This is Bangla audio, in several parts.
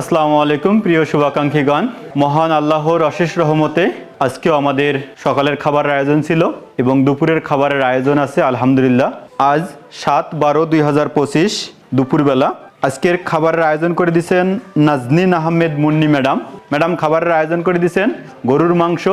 আসসালামু আলাইকুম, প্রিয় শুভাকাঙ্ক্ষীগণ মহান আল্লাহর অশেষ রহমতে আজকেও আমাদের সকালের খাবারের আয়োজন ছিল এবং দুপুরের খাবারের আয়োজন আছে, আলহামদুলিল্লাহ। আজ সাত বারো দুই হাজার পঁচিশ দুপুরবেলা। আজকের খাবারের আয়োজন করে দিয়েছেন নাজনীন আহমেদ মুন্নি ম্যাডাম। ম্যাডাম, খাবারের আয়োজন করে দিয়েছেন গরুর মাংস,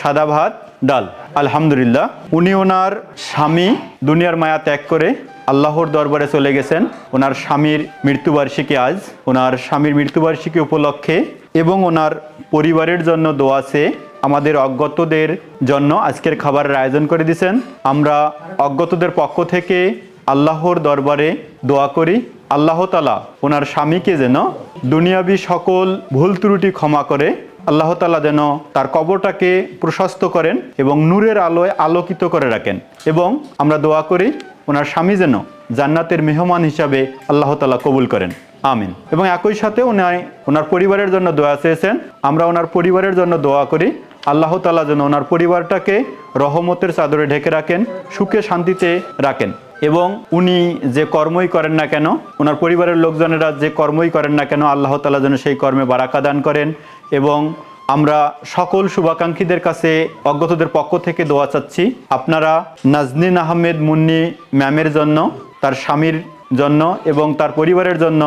সাদা ভাত, ডাল। আলহামদুলিল্লাহ। উনি ওনার স্বামী দুনিয়ার মায়া ত্যাগ করে আল্লাহর দরবারে চলে গেছেন। ওনার স্বামীর মৃত্যুবার্ষিকী আজ। ওনার স্বামীর মৃত্যুবার্ষিকী উপলক্ষে এবং ওনার পরিবারের জন্য দোয়াছে আমাদের অজ্ঞতদের জন্য আজকের খাবারের আয়োজন করে দিয়েছেন। আমরা অজ্ঞতদের পক্ষ থেকে আল্লাহর দরবারে দোয়া করি। আল্লাহ তালা ওনার স্বামীকে যেন দুনিয়াবি সকল ভুল ত্রুটি ক্ষমা করে। আল্লাহ তালা যেন তার কবরটাকে প্রশস্ত করেন এবং নূরের আলোয় আলোকিত করে রাখেন। এবং আমরা দোয়া করি ওনার স্বামী যেন জান্নাতের মেহমান হিসাবে আল্লাহ তালা কবুল করেন। আমিন। এবং একই সাথে উনি ওনার পরিবারের জন্য দোয়া চেয়েছেন। আমরা ওনার পরিবারের জন্য দোয়া করি, আল্লাহ তালা যেন ওনার পরিবারটাকে রহমতের চাদরে ঢেকে রাখেন, সুখে শান্তিতে রাখেন। এবং উনি যে কর্মই করেন না কেন, ওনার পরিবারের লোকজনেরা যে কর্মই করেন না কেন, আল্লাহ তালা যেন সেই কর্মে বারাকা দান করেন এবং আমরা সকল শুভাকাঙ্ক্ষীদের কাছে অজ্ঞতদের পক্ষ থেকে দোয়া চাচ্ছি। আপনারা নাজনিন আহমেদ মুন্নি ম্যামের জন্য, তার স্বামীর জন্য এবং তার পরিবারের জন্য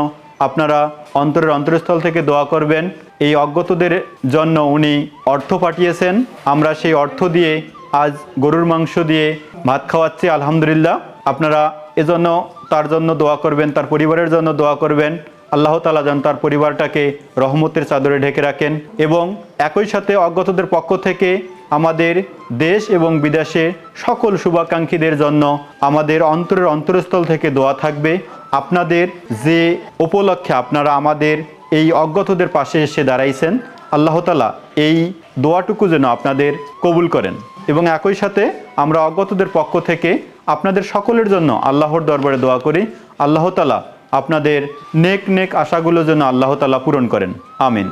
আপনারা অন্তরের অন্তরস্থল থেকে দোয়া করবেন। এই অজ্ঞতদের জন্য উনি অর্থ পাঠিয়েছেন। আমরা সেই অর্থ দিয়ে আজ গরুর মাংস দিয়ে ভাত খাওয়াচ্ছি, আলহামদুলিল্লাহ। আপনারা এজন্য তার জন্য দোয়া করবেন, তার পরিবারের জন্য দোয়া করবেন। আল্লাহ তালা যেন তার পরিবারটাকে রহমতের চাদরে ঢেকে রাখেন এবং একই সাথে অজ্ঞতদের পক্ষ থেকে আমাদের দেশ এবং বিদেশে সকল শুভাকাঙ্ক্ষীদের জন্য আমাদের অন্তরের অন্তরস্থল থেকে দোয়া থাকবে। আপনাদের যে উপলক্ষে আপনারা আমাদের এই অজ্ঞতদের পাশে এসে দাঁড়াইছেন, আল্লাহ তালা এই দোয়াটুকু যেন আপনাদের কবুল করেন। এবং একই সাথে আমরা অজ্ঞতদের পক্ষ থেকে আপনাদের সকলের জন্য আল্লাহর দরবারে দোয়া করি। আল্লাহ তালা আপনাদের নেক নেক আশাগুলো যেন আল্লাহ তালা পূরণ করেন। আমিন।